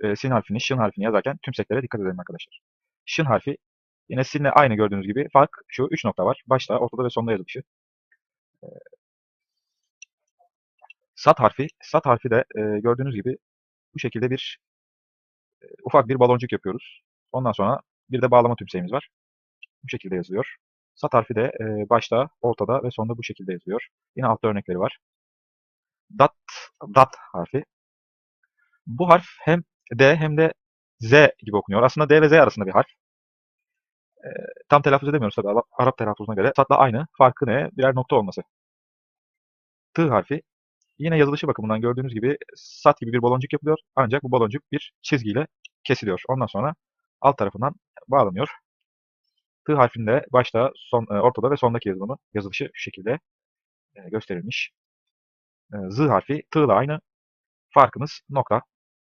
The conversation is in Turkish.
e, sin harfini, şın harfini yazarken tümseklere dikkat edelim arkadaşlar. Şın harfi yine sinle aynı gördüğünüz gibi fark şu 3 nokta var. Başta, ortada ve sonda yazılışı. Sat harfi, sat harfi de e, gördüğünüz gibi bu şekilde bir e, ufak bir baloncuk yapıyoruz. Ondan sonra bir de bağlama tümseğimiz var. Bu şekilde yazılıyor. Sat harfi de e, başta, ortada ve sonda bu şekilde yazılıyor. Yine altta örnekleri var. Dat, dat harfi. Bu harf hem D hem de Z gibi okunuyor. Aslında D ve Z arasında bir harf. E, tam telaffuz edemiyoruz tabii Arap, telaffuzuna göre. Satla aynı. Farkı ne? Birer nokta olması. T harfi. Yine yazılışı bakımından gördüğünüz gibi sat gibi bir baloncuk yapılıyor. Ancak bu baloncuk bir çizgiyle kesiliyor. Ondan sonra alt tarafından bağlanıyor. T harfinde başta, son, ortada ve sondaki yazılımı, yazılışı şu şekilde gösterilmiş. Z harfi T ile aynı. Farkımız nokta.